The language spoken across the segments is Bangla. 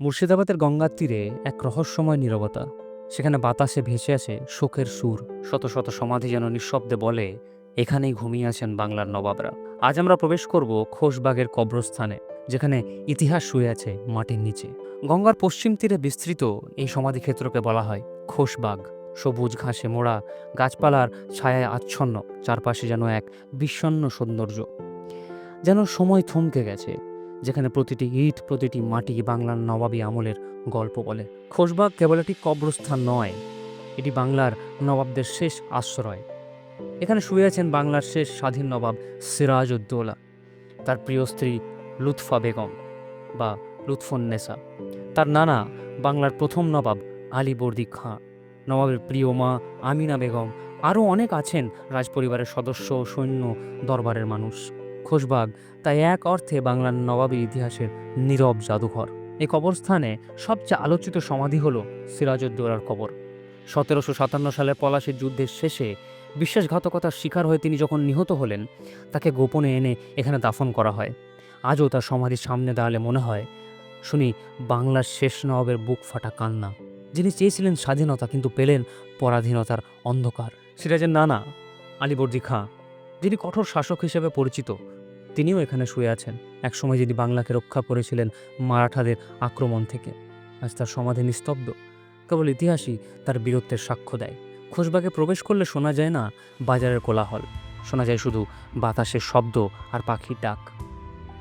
মুর্শিদাবাদের গঙ্গার তীরে এক রহস্যময় নীরবতা। সেখানে বাতাসে ভেসে আসে শোকের সুর। শত শত সমাধি যেন নিঃশব্দে বলে, এখানেই ঘুমিয়ে আছেন বাংলার নবাবরা। আজ আমরা প্রবেশ করব খোশবাগের কবরস্থানে, যেখানে ইতিহাস শুয়ে আছে মাটির নিচে। গঙ্গার পশ্চিম তীরে বিস্তৃত এই সমাধিক্ষেত্রকে বলা হয় খোশবাগ। সবুজ ঘাসে মোড়া গাছপালার ছায়ায় আচ্ছন্ন, চারপাশে যেন এক বিষণ্ণ সৌন্দর্য। যেন সময় থমকে গেছে। যেখানে প্রতিটি ইট, প্রতিটি মাটি বাংলার নবাবী আমলের গল্প বলে। খোশবাগ কেবল একটি কবরস্থান নয়, এটি বাংলার নবাবদের শেষ আশ্রয়। এখানে শুয়ে আছেন বাংলার শেষ স্বাধীন নবাব সিরাজ উদ্দৌলা তার প্রিয় স্ত্রী লুৎফা বেগম বা লুৎফুন্নেসা তার নানা বাংলার প্রথম নবাব আলীবর্দী খাঁ, নবাবের প্রিয় মা আমিনা বেগম, আরও অনেক আছেন রাজপরিবারের সদস্য সৈন্য দরবারের মানুষ। খোশবাগ, তাই এক অর্থে বাংলার নবাবী ইতিহাসের নীরব জাদুঘর। এই কবরস্থানে সবচেয়ে আলোচিত সমাধি হল সিরাজউদ্দৌলার কবর। সতেরোশো সাতান্ন সালে পলাশির যুদ্ধের শেষে বিশ্বাসঘাতকতার শিকার হয়ে তিনি যখন নিহত হলেন, তাকে গোপনে এনে এখানে দাফন করা হয়। আজও তার সমাধির সামনে দাঁড়ালে মনে হয়, শুনি, বাংলার শেষ নবাবের বুক ফাটা কান্না। যিনি চেয়েছিলেন স্বাধীনতা, কিন্তু পেলেন পরাধীনতার অন্ধকার। সিরাজের নানা, আলীবর্দী খাঁ যিনি কঠোর শাসক হিসেবে পরিচিত, তিনিও এখানে শুয়ে আছেন। একসময় যিনি বাংলাকে রক্ষা করেছিলেন মারাঠাদের আক্রমণ থেকে, আজ তার সমাধি নিস্তব্ধ। কেবল ইতিহাসই তার বীরত্বের সাক্ষ্য দেয়। খোশবাগে প্রবেশ করলে শোনা যায় না, বাজারের কোলাহল। শোনা যায় শুধু বাতাসের শব্দ আর পাখির ডাক।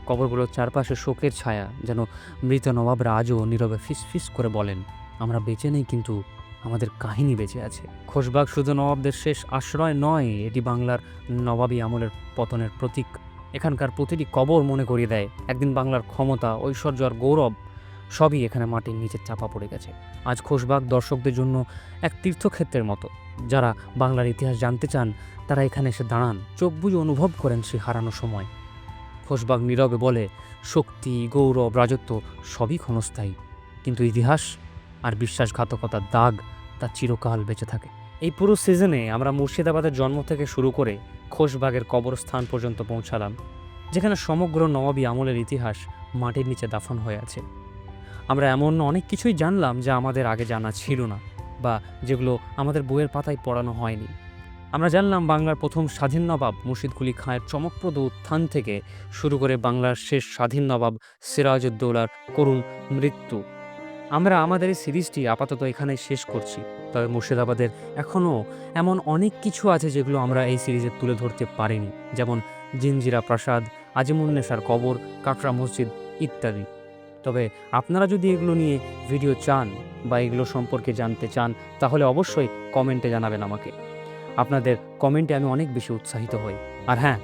কবরগুলোর চারপাশে শোকের ছায়া যেন মৃত নবাবরা আজও নীরবে ফিস ফিস করে বলেন, আমরা বেঁচে নেই কিন্তু আমাদের কাহিনী বেঁচে আছে। খোশবাগ শুধু নবাবদের শেষ আশ্রয় নয়, এটি বাংলার নবাবী আমলের পতনের প্রতীক। এখানকার প্রতিটি কবর মনে করিয়ে দেয়, একদিন বাংলার ক্ষমতা, ঐশ্বর্য আর গৌরব সবই এখানে মাটির নিচে চাপা পড়ে গেছে। আজ খোশবাগ দর্শকদের জন্য এক তীর্থক্ষেত্রের মতো। যারা বাংলার ইতিহাস জানতে চান, তারা এখানে এসে দাঁড়ান। চোখ বুঝে অনুভব করেন সেই হারানো সময়। খোশবাগ নীরবে বলে, শক্তি, গৌরব, রাজত্ব সবই ক্ষণস্থায়ী। কিন্তু ইতিহাস আর বিশ্বাসঘাতকতার দাগ তা চিরকাল বেঁচে থাকে। এই পুরো সিজনে আমরা মুর্শিদাবাদের জন্ম থেকে শুরু করে খোশবাগের কবরস্থান পর্যন্ত পৌঁছালাম, যেখানে সমগ্র নবাবী আমলের ইতিহাস মাটির নিচে দাফন হয়ে আছে। আমরা এমন অনেক কিছুই জানলাম যা আমাদের আগে জানা ছিল না বা যেগুলো আমাদের বইয়ের পাতায় পড়ানো হয়নি। আমরা জানলাম বাংলার প্রথম স্বাধীন নবাব মুর্শিদকুলি খাঁয়ের চমকপ্রদ উত্থান থেকে শুরু করে বাংলার শেষ স্বাধীন নবাব সিরাজউদ্দৌলার করুণ মৃত্যু। আমরা আমাদের এই সিরিজটি আপাতত এখানে শেষ করছি। তবে মুর্শিদাবাদের এখনও এমন অনেক কিছু আছে যেগুলো আমরা এই সিরিজে তুলে ধরতে পারিনি। যেমন জিনজিরা প্রাসাদ আজিমুন্নেসার কবর কাটরা মসজিদ ইত্যাদি। তবে আপনারা যদি এগুলো নিয়ে ভিডিও চান বা এগুলো সম্পর্কে জানতে চান, তাহলে অবশ্যই কমেন্টে জানাবেন আমাকে। আপনাদের কমেন্টে আমি অনেক বেশি উৎসাহিত হই। আর হ্যাঁ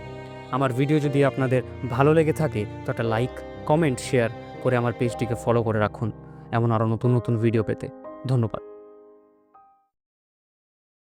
আমার ভিডিও যদি আপনাদের ভালো লেগে থাকে, তো একটা লাইক, কমেন্ট, শেয়ার করে আমার পেজটিকে ফলো করে রাখুন। এমন আরও নতুন নতুন ভিডিও পেতে। ধন্যবাদ।